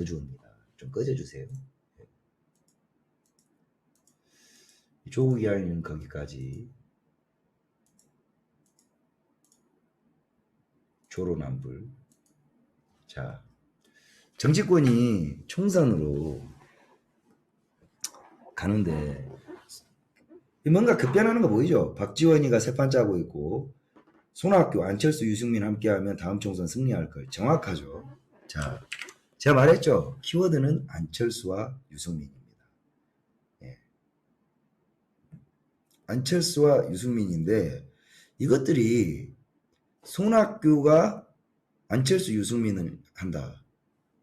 거주입니다. 좀 꺼져주세요. 조국 이야기는 거기까지. 조로남불. 자, 정치권이 총선으로 가는데 뭔가 급변하는 거 보이죠? 박지원이가 새판 짜고 있고 손학규, 안철수, 유승민 함께하면 다음 총선 승리할 걸 정확하죠. 자, 제가 말했죠. 키워드는 안철수와 유승민입니다. 예. 안철수와 유승민인데 이것들이 손학규가 안철수, 유승민을 한다.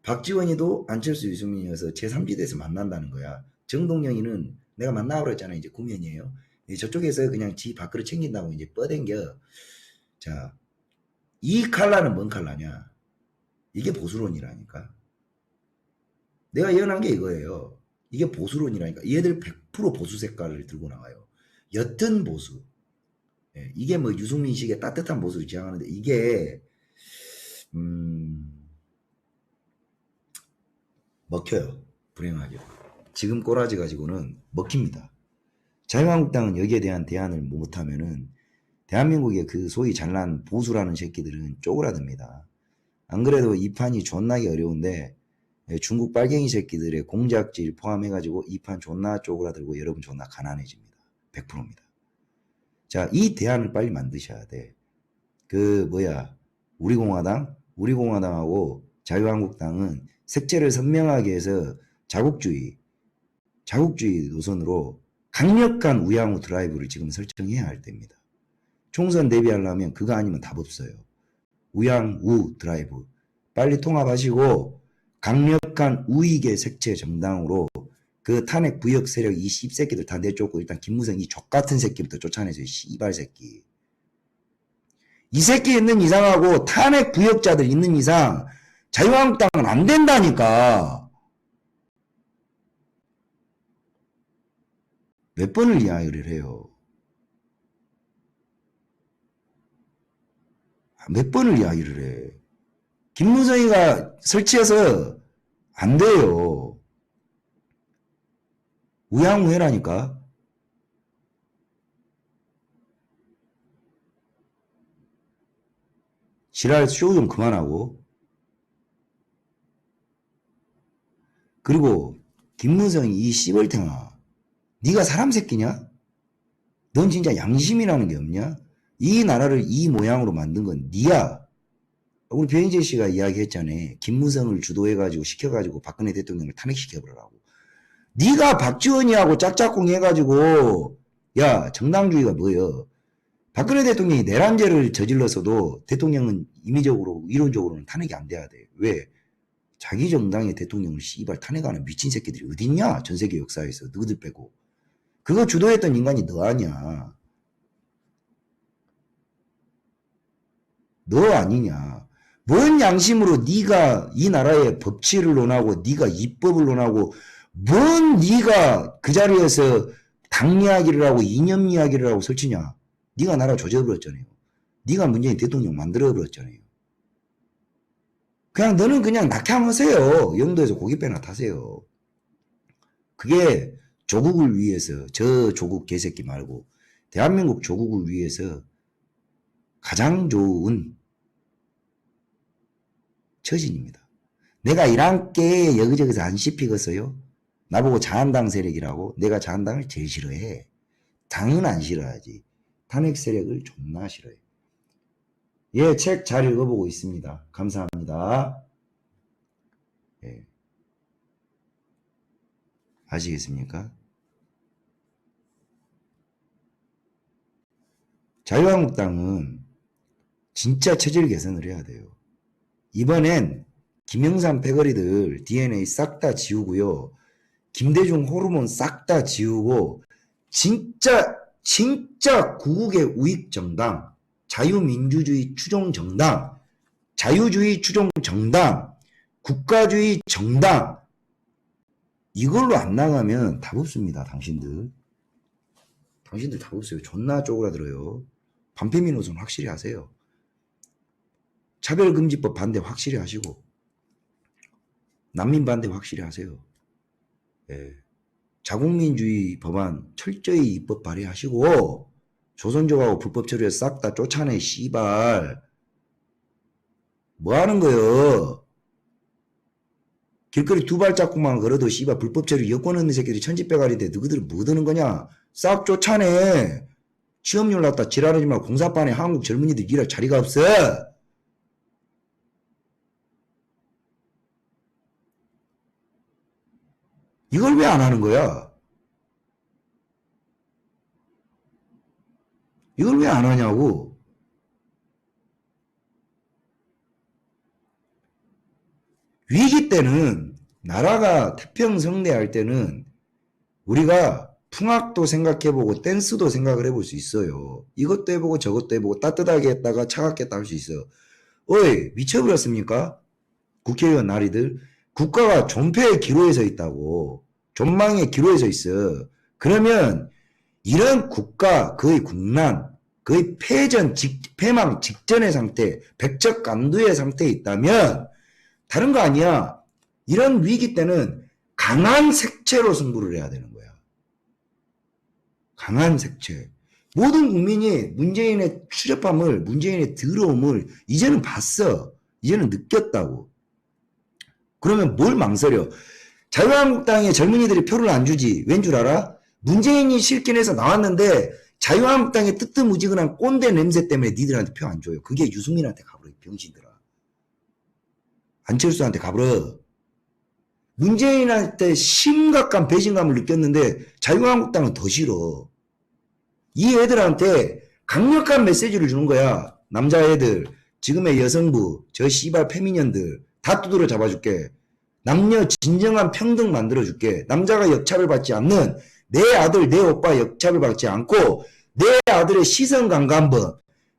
박지원이도 안철수, 유승민이어서 제3지대에서 만난다는 거야. 정동영이는 내가 만나고 그랬잖아. 이제 구면이에요. 예, 저쪽에서 그냥 지 밖으로 챙긴다고 이제 뻗댕겨. 자, 이 칼라는 뭔 칼라냐? 이게 보수론이라니까. 내가 예언한 게 이거예요. 이게 보수론이라니까. 얘들 100% 보수 색깔을 들고 나와요. 옅은 보수. 예, 이게 뭐 유승민식의 따뜻한 보수를 지향하는데 이게 음, 먹혀요. 불행하게. 지금 꼬라지 가지고는 먹힙니다. 자유한국당은 여기에 대한 대안을 못하면은 대한민국의 그 소위 잘난 보수라는 새끼들은 쪼그라듭니다. 안 그래도 이 판이 존나게 어려운데 예, 중국 빨갱이 새끼들의 공작질 포함해가지고 이 판 존나 쪼그라들고 여러분 존나 가난해집니다. 100%입니다. 자, 이 대안을 빨리 만드셔야 돼. 그 뭐야 우리 공화당, 우리 공화당하고 자유한국당은 색채를 선명하게 해서 자국주의, 자국주의 노선으로 강력한 우양우 드라이브를 지금 설정해야 할 때입니다. 총선 대비하려면 그거 아니면 답 없어요. 우양우 드라이브. 빨리 통합하시고 강력한 우익의 색채 정당으로 그 탄핵 부역 세력 이 씹새끼들 다 내쫓고 일단 김무성 이 족같은 새끼부터 쫓아내세요. 씨발 새끼. 이 새끼 있는 이상하고 탄핵 부역자들 있는 이상 자유한국당은 안 된다니까. 몇 번을 이야기를 해요. 몇 번을 이야기를 해. 김무성이가 설치해서 안 돼요. 우양우해라니까. 지랄 쇼 좀 그만하고. 그리고 김무성이 이 씨벌탱아. 네가 사람 새끼냐? 넌 진짜 양심이라는 게 없냐? 이 나라를 이 모양으로 만든 건 니야. 우리 변희재 씨가 이야기했잖아. 김무성을 주도해가지고 시켜가지고 박근혜 대통령을 탄핵시켜버리라고. 네가 박지원이하고 짝짝꿍 해가지고 야 정당주의가 뭐여? 박근혜 대통령이 내란죄를 저질러서도 대통령은 임의적으로 이론적으로는 탄핵이 안 돼야 돼. 왜? 자기 정당의 대통령을 씨발 탄핵하는 미친 새끼들이 어딨냐? 전 세계 역사에서 누구들 빼고. 그거 주도했던 인간이 너 아니야. 너 아니냐. 뭔 양심으로 네가 이 나라의 법치를 논하고 네가 입법을 논하고 뭔 네가 그 자리에서 당 이야기를 하고 이념 이야기를 하고 설치냐. 네가 나라 조져버렸잖아요. 네가 문재인 대통령 만들어버렸잖아요. 그냥 너는 그냥 낙향하세요. 영도에서 고깃배나 타세요. 그게 조국을 위해서 저 조국 개새끼 말고 대한민국 조국을 위해서 가장 좋은 처신입니다. 내가 이란 게 여기저기서 안 씹히겠어요? 나보고 자한당 세력이라고? 내가 자한당을 제일 싫어해. 당은 안 싫어하지. 탄핵 세력을 존나 싫어해. 예, 책 잘 읽어보고 있습니다. 감사합니다. 예. 아시겠습니까? 자유한국당은 진짜 체질 개선을 해야 돼요. 이번엔 김영삼 패거리들 DNA 싹 다 지우고요. 김대중 호르몬 싹 다 지우고 진짜 진짜 구국의 우익 정당, 자유민주주의 추종 정당, 자유주의 추종 정당, 국가주의 정당 이걸로 안 나가면 답 없습니다. 당신들. 당신들 답 없어요. 존나 쪼그라들어요. 반페미 노선 확실히 하세요. 차별금지법 반대 확실히 하시고 난민 반대 확실히 하세요. 예. 자국민주의 법안 철저히 입법 발의하시고 조선족하고 불법 처리에 싹 다 쫓아내 씨발 뭐 하는 거요? 길거리 두 발자국만 걸어도 씨발 불법 처리 여권 없는 새끼들이 천지빼가리인데 너희들 뭐 드는 거냐? 싹 쫓아내. 취업률 낮다 지랄하지 말고 공사반에 한국 젊은이들 일할 자리가 없어. 이걸 왜 안 하는 거야? 이걸 왜 안 하냐고. 위기 때는 나라가 태평성대할 때는 우리가 풍악도 생각해보고 댄스도 생각을 해볼 수 있어요. 이것도 해보고 저것도 해보고 따뜻하게 했다가 차갑게 했다 할 수 있어. 어이 미쳐버렸습니까? 국회의원 나리들 국가가 존폐의 기로에 서 있다고 존망의 기로에 서 있어. 그러면 이런 국가 거의 국난 거의 패전 직, 패망 직전의 상태 백척간두의 상태에 있다면 다른 거 아니야. 이런 위기 때는 강한 색채로 승부를 해야 되는 거야. 강한 색채. 모든 국민이 문재인의 추접함을, 문재인의 더러움을 이제는 봤어. 이제는 느꼈다고. 그러면 뭘 망설여? 자유한국당에 젊은이들이 표를 안 주지. 왠 줄 알아? 문재인이 실긴 해서 나왔는데 자유한국당의 뜨뜻무지근한 꼰대 냄새 때문에 니들한테 표 안 줘요. 그게 유승민한테 가버려, 병신들아. 안철수한테 가버려. 문재인한테 심각한 배신감을 느꼈는데 자유한국당은 더 싫어. 이 애들한테 강력한 메시지를 주는 거야. 남자애들, 지금의 여성부, 저 씨발 페미년들 다 두드러 잡아줄게. 남녀 진정한 평등 만들어줄게. 남자가 역차별 받지 않는 내 아들, 내 오빠 역차별 받지 않고 내 아들의 시선 강간범,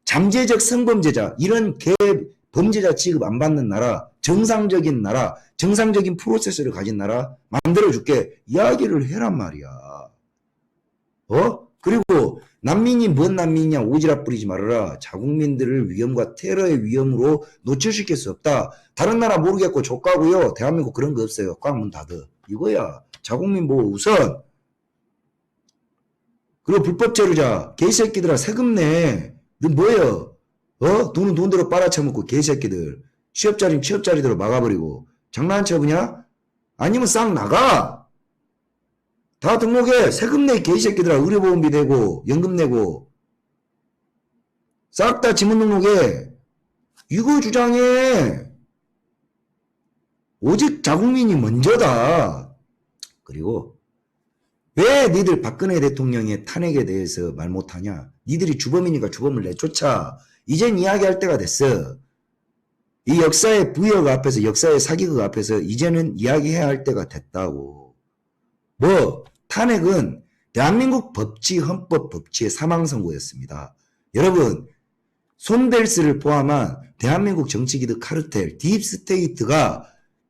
잠재적 성범죄자 이런 개 범죄자 취급 안 받는 나라, 정상적인 나라, 정상적인 프로세스를 가진 나라 만들어줄게. 이야기를 해란 말이야. 어? 그리고 난민이 뭔 난민이냐 오지랖 부리지 말아라. 자국민들을 위험과 테러의 위험으로 노출시킬 수 없다. 다른 나라 모르겠고 족가고요. 대한민국 그런 거 없어요. 꽉문 닫어. 이거야. 자국민 보호 우선. 그리고 불법 체류자 개새끼들아 세금 내. 너 뭐예요? 어? 돈은 돈대로 빨아쳐먹고 개새끼들. 취업자리는 취업자리대로 막아버리고. 장난쳐보냐? 아니면 싹 나가! 다 등록해! 세금 내 개새끼들아. 의료보험비 내고 연금 내고. 싹 다 지문 등록해. 이거 주장해. 오직 자국민이 먼저다. 그리고 왜 니들 박근혜 대통령의 탄핵에 대해서 말 못하냐? 니들이 주범이니까 주범을 내쫓아. 이젠 이야기할 때가 됐어. 이 역사의 부역 앞에서 역사의 사기극 앞에서 이제는 이야기해야 할 때가 됐다고. 뭐 탄핵은 대한민국 법치 헌법 법치의 사망 선고였습니다. 여러분 손델스를 포함한 대한민국 정치기득 카르텔 딥스테이트가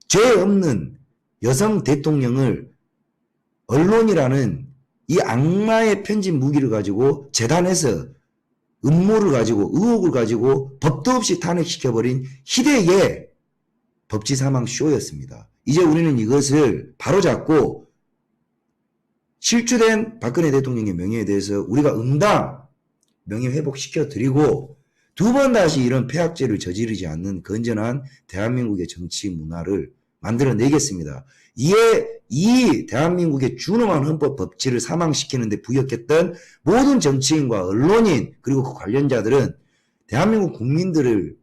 죄 없는 여성 대통령을 언론이라는 이 악마의 편집 무기를 가지고 재단에서 음모를 가지고 의혹을 가지고 법도 없이 탄핵시켜버린 희대의 법치 사망 쇼였습니다. 이제 우리는 이것을 바로잡고 실추된 박근혜 대통령의 명예에 대해서 우리가 응당 명예 회복시켜 드리고 두 번 다시 이런 폐악죄를 저지르지 않는 건전한 대한민국의 정치 문화를 만들어내겠습니다. 이에 이 대한민국의 준엄한 헌법 법치를 사망시키는데 부역했던 모든 정치인과 언론인 그리고 그 관련자들은 대한민국 국민들을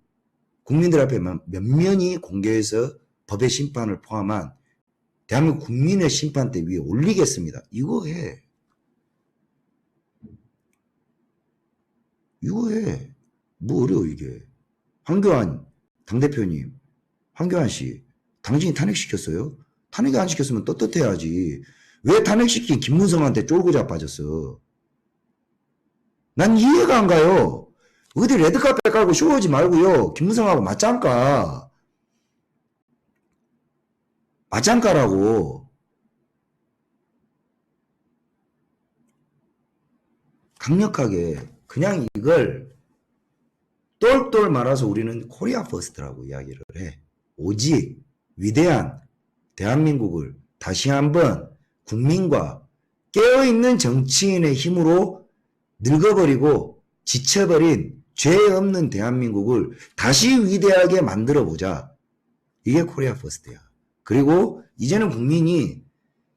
국민들 앞에 면면히 공개해서 법의 심판을 포함한 대한민국 국민의 심판대 위에 올리겠습니다. 이거 해. 이거 해. 뭐 어려워 이게. 황교안 당대표님, 황교안 씨, 당신이 탄핵시켰어요? 탄핵이 안 시켰으면 떳떳해야지. 왜 탄핵시킨 김문성한테 쫄고 자 빠졌어? 난 이해가 안 가요. 어디 레드카펫 깔고 쇼하지 말고요. 김문성하고 맞짱까. 맞짱까라고. 강력하게 그냥 이걸 똘똘 말아서 우리는 코리아 퍼스트라고 이야기를 해. 오직 위대한 대한민국을 다시 한번 국민과 깨어있는 정치인의 힘으로 늙어버리고 지쳐버린 죄 없는 대한민국을 다시 위대하게 만들어 보자. 이게 코리아 퍼스트야. 그리고 이제는 국민이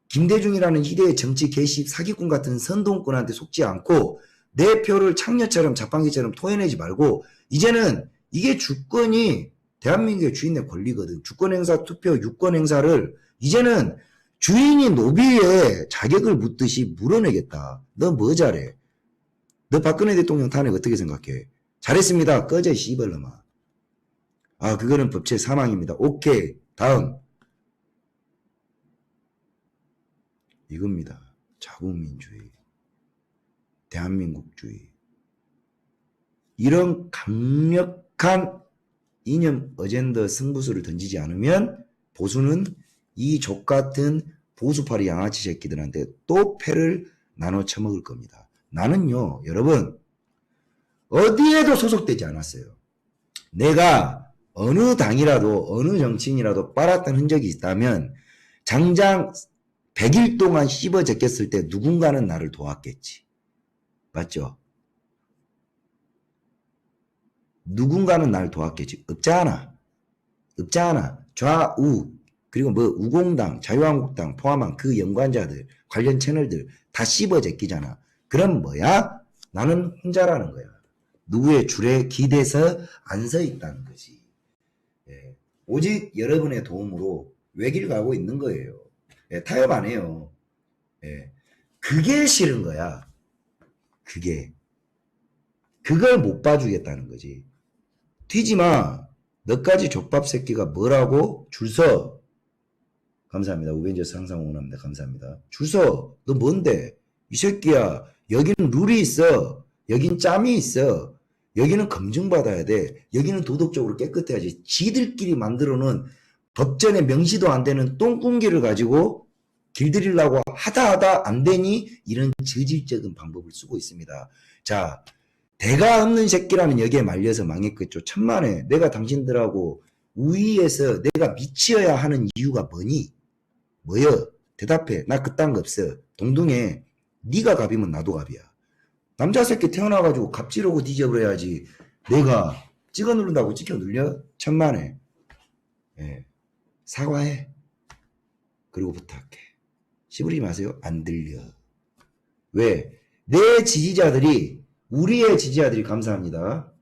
김대중이라는 희대의 정치 개시 사기꾼 같은 선동꾼한테 속지 않고 내 표를 창녀처럼 자판기처럼 토해내지 말고 이제는 이게 주권이 대한민국의 주인의 권리거든. 주권 행사 투표 유권 행사를 이제는 주인이 노비의 자격을 묻듯이 물어내겠다. 너 뭐 잘해? 너 박근혜 대통령 탄핵 어떻게 생각해? 잘했습니다. 꺼져 씨발놈아. 아 그거는 법체 사망입니다. 오케이 다음 이겁니다. 자국민주의, 대한민국주의. 이런 강력한 이념 어젠더 승부수를 던지지 않으면 보수는 이 족같은 보수파리 양아치 새끼들한테 또 패를 나눠 처먹을 겁니다. 나는요, 여러분, 어디에도 소속되지 않았어요. 내가 어느 당이라도, 어느 정치인이라도 빨았던 흔적이 있다면, 장장 100일 동안 씹어 제꼈을 때 누군가는 나를 도왔겠지. 맞죠? 누군가는 나를 도왔겠지. 없잖아. 없잖아. 좌우, 그리고 뭐 우공당, 자유한국당 포함한 그 연관자들, 관련 채널들 다 씹어 제끼잖아. 그럼 뭐야? 나는 혼자라는 거야. 누구의 줄에 기대서 안 서 있다는 거지. 예. 오직 여러분의 도움으로 외길 가고 있는 거예요. 예, 타협 안 해요. 예. 그게 싫은 거야. 그게. 그걸 못 봐주겠다는 거지. 튀지 마. 너까지 족밥 새끼가 뭐라고? 줄 서. 감사합니다. 우벤져스 항상 응원합니다. 감사합니다. 줄 서. 너 뭔데? 이 새끼야. 여기는 룰이 있어. 여긴 짬이 있어. 여기는 검증받아야 돼. 여기는 도덕적으로 깨끗해야지. 지들끼리 만들어 놓은 법전에 명시도 안 되는 똥꾼기를 가지고 길들이려고 하다 하다 안 되니 이런 저질적인 방법을 쓰고 있습니다. 자, 대가 없는 새끼라면 여기에 말려서 망했겠죠. 천만에 내가 당신들하고 우위에서 내가 미치어야 하는 이유가 뭐니? 뭐여? 대답해. 나 그딴 거 없어. 동동해. 네가 갑이면 나도 갑이야. 남자 새끼 태어나가지고 갑지르고 뒤져버려야지. 내가 찍어 누른다고 찍혀 눌려? 천만에. 예. 사과해. 그리고 부탁해. 시부리지 마세요. 안 들려. 왜? 내 지지자들이, 우리의 지지자들이 감사합니다.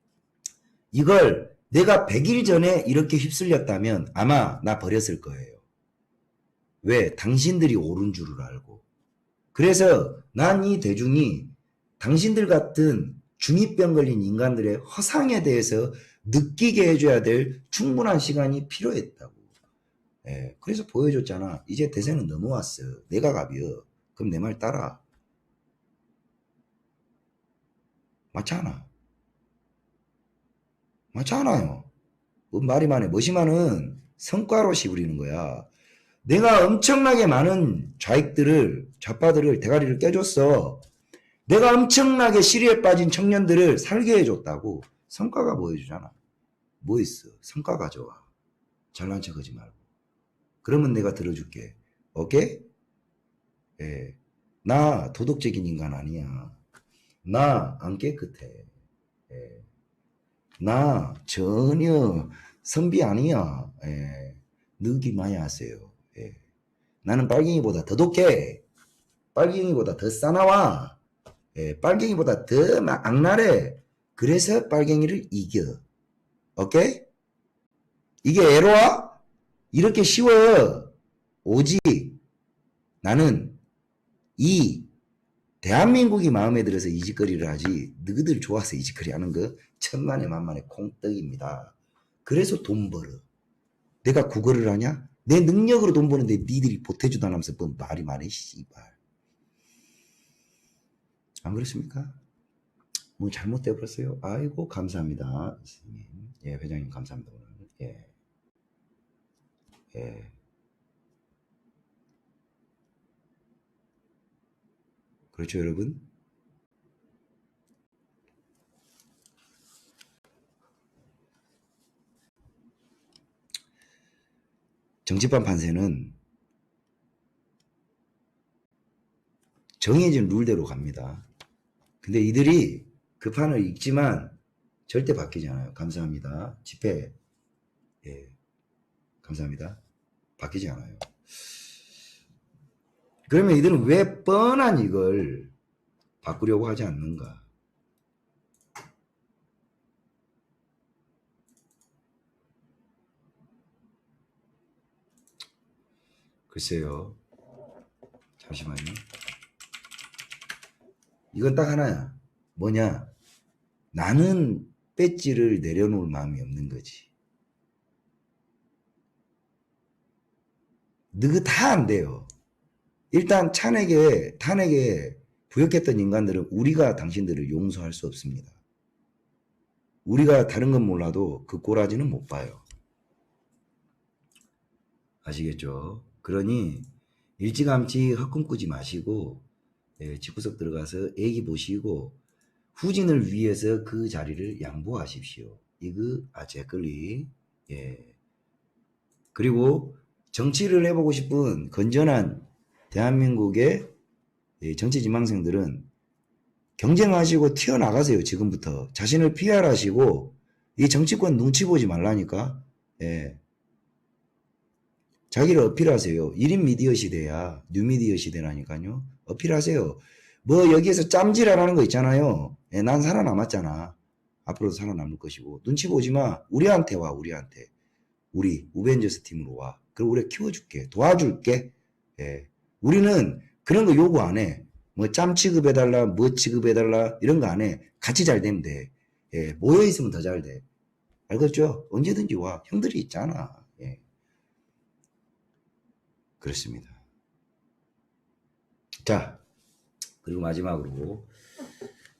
이걸 내가 100일 전에 이렇게 휩쓸렸다면 아마 나 버렸을 거예요. 왜? 당신들이 옳은 줄을 알고. 그래서 난 이 대중이 당신들 같은 중이병 걸린 인간들의 허상에 대해서 느끼게 해줘야 될 충분한 시간이 필요했다고. 예, 그래서 보여줬잖아. 이제 대세는 넘어왔어. 내가 갑이여. 그럼 내 말 따라. 맞잖아. 맞잖아요. 뭐 말이 많네. 뭐시만은 성과로 시부리는 거야. 내가 엄청나게 많은 좌익들을, 좌파들을 대가리를 깨줬어. 내가 엄청나게 시리에 빠진 청년들을 살게 해줬다고. 성과가 보여주잖아. 뭐 있어? 성과 가져와. 잘난 척 하지 말고. 그러면 내가 들어줄게. 오케이? 예. 나 도덕적인 인간 아니야. 나 안 깨끗해. 예. 나 전혀 선비 아니야. 예. 느기 많이 하세요. 예. 나는 빨갱이보다 더 독해. 빨갱이보다 더 싸나와. 예. 빨갱이보다 더 막 악랄해. 그래서 빨갱이를 이겨. 오케이? 이게 애로와? 이렇게 쉬워요. 오직 나는 이 대한민국이 마음에 들어서 이 짓거리를 하지 너희들 좋아서 이 짓거리 하는 거 천만에 만만에 콩떡입니다. 그래서 돈 벌어. 내가 국어를 하냐? 내 능력으로 돈 버는데 니들이 보태주도 않으면서 뭐 말이 많이 씨발. 안 그렇습니까? 뭐 잘못돼 버렸어요. 아이고 감사합니다. 예, 회장님 감사합니다. 예. 예. 그렇죠, 여러분? 정치판 판세는 정해진 룰대로 갑니다. 근데 이들이 그 판을 읽지만 절대 바뀌지 않아요. 감사합니다. 집회. 예. 감사합니다. 바뀌지 않아요. 그러면 이들은 왜 뻔한 이걸 바꾸려고 하지 않는가? 글쎄요. 잠시만요. 이건 딱 하나야. 뭐냐? 나는 배지를 내려놓을 마음이 없는 거지. 너그 다안 돼요. 일단 찬에게, 탄에게 부역했던 인간들은 우리가 당신들을 용서할 수 없습니다. 우리가 다른 건 몰라도 그 꼬라지는 못 봐요. 아시겠죠? 그러니 일찌감치 헛꿈 꾸지 마시고 예, 집구석 들어가서 애기 보시고 후진을 위해서 그 자리를 양보하십시오. 이거 아제끌리 예. 그리고 정치를 해보고 싶은 건전한 대한민국의 예, 정치 지망생들은 경쟁하시고 튀어나가세요. 지금부터 자신을 PR하시고 이 정치권 눈치 보지 말라니까. 예. 자기를 어필하세요. 1인 미디어 시대야. 뉴미디어 시대라니까요. 어필하세요. 뭐 여기에서 짬질하라는 거 있잖아요. 예, 난 살아남았잖아. 앞으로도 살아남을 것이고. 눈치 보지 마. 우리한테 와, 우리한테. 우리, 우벤져스 팀으로 와. 그리고 우리가 키워줄게. 도와줄게. 예. 우리는 그런 거 요구 안 해. 뭐 짬 취급해달라, 뭐 취급해달라, 이런 거 안 해. 같이 잘 되면 돼. 예. 모여있으면 더 잘 돼. 알겠죠? 언제든지 와. 형들이 있잖아. 예. 그렇습니다. 자, 그리고 마지막으로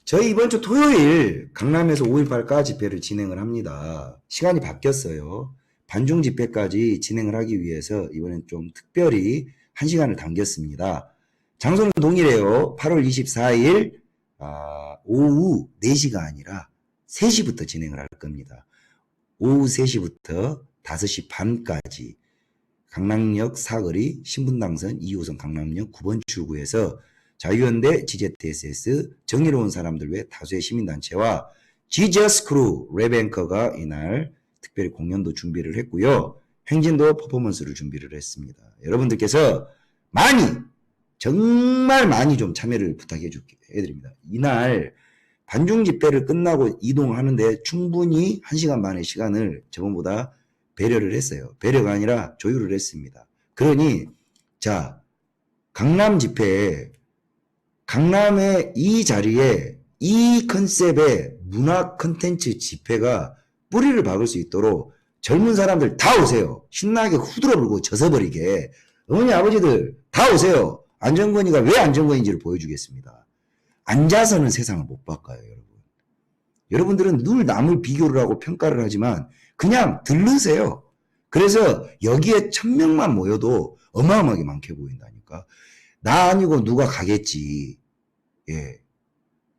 저희 이번 주 토요일 강남에서 5.18 까 집회를 진행을 합니다. 시간이 바뀌었어요. 반중 집회까지 진행을 하기 위해서 이번엔 좀 특별히 1시간을 당겼습니다. 장소는 동일해요. 8월 24일 아, 오후 4시가 아니라 3시부터 진행을 할 겁니다. 오후 3시부터 5시 반까지 강남역 사거리 신분당선 2호선 강남역 9번 출구에서 자유연대 GZSS 정의로운 사람들 외 다수의 시민단체와 지저스 크루 랩앵커가 이날 특별히 공연도 준비를 했고요. 행진도 퍼포먼스를 준비를 했습니다. 여러분들께서 많이 정말 많이 좀 참여를 부탁해 줄게 해드립니다. 이날 반중 집회를 끝나고 이동하는데 충분히 1시간 반의 시간을 저번보다 배려를 했어요. 배려가 아니라 조율을 했습니다. 그러니 자 강남 집회에 강남의 이 자리에 이 컨셉의 문화 컨텐츠 집회가 뿌리를 박을 수 있도록 젊은 사람들 다 오세요. 신나게 후들어 불고 젖어버리게. 어머니 아버지들 다 오세요. 안정권이가 왜 안정권인지를 보여주겠습니다. 앉아서는 세상을 못 바꿔요, 여러분. 여러분들은 늘 남을 비교를 하고 평가를 하지만 그냥 들르세요. 그래서 여기에 천 명만 모여도 어마어마하게 많게 보인다니까. 나 아니고 누가 가겠지. 예.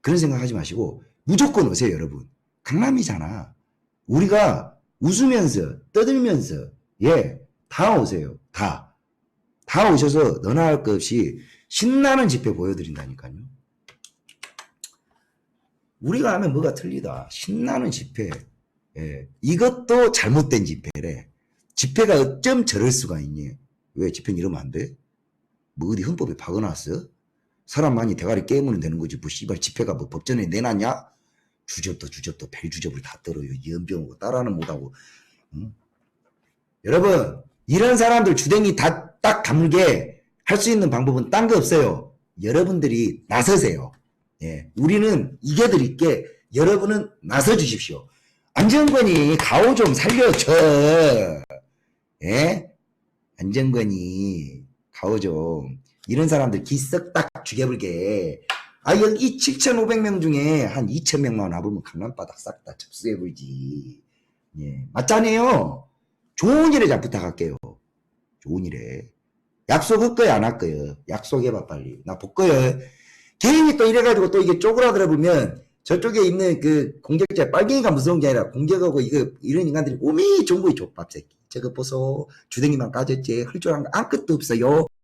그런 생각 하지 마시고 무조건 오세요, 여러분. 강남이잖아. 우리가 웃으면서, 떠들면서, 예, 다 오세요. 다. 다 오셔서 너나 할 것 없이 신나는 집회 보여드린다니까요. 우리가 하면 뭐가 틀리다. 신나는 집회. 예. 이것도 잘못된 집회래. 집회가 어쩜 저럴 수가 있니? 왜 집회는 이러면 안 돼? 뭐 어디 헌법에 박아놨어? 사람 많이 대가리 깨우면 되는 거지. 뭐 씨발 집회가 뭐 법전에 내놨냐? 주접도 주접도 벨주접을 다 떨어요. 연병하고 따라는 못하고. 응? 여러분 이런 사람들 주댕이 다딱 감게 할 수 있는 방법은 딴 거 없어요. 여러분들이 나서세요. 예, 우리는 이겨드릴게 여러분은 나서 주십시오. 안정권이 가오 좀 살려줘. 예? 안정권이 가오 좀 이런 사람들 기썩 딱 죽여불게. 아 여기 7,500명 중에 한 2,000명만 와보면 강남바닥 싹 다 접수해버리지. 예, 맞잖아요. 좋은 일에 잘 부탁할게요. 좋은 일에. 약속할 거야, 안 할 거야? 약속해봐, 빨리. 나 볼 거야. 개인이 또 이래가지고 또 이게 쪼그라들어 보면 저쪽에 있는 그 공격자, 빨갱이가 무서운 게 아니라 공격하고 이거, 이런 인간들이 오미 정보의 족밥 새끼. 저거 보소. 주댕이만 까졌지. 할 줄 아는 거 아무것도 없어요.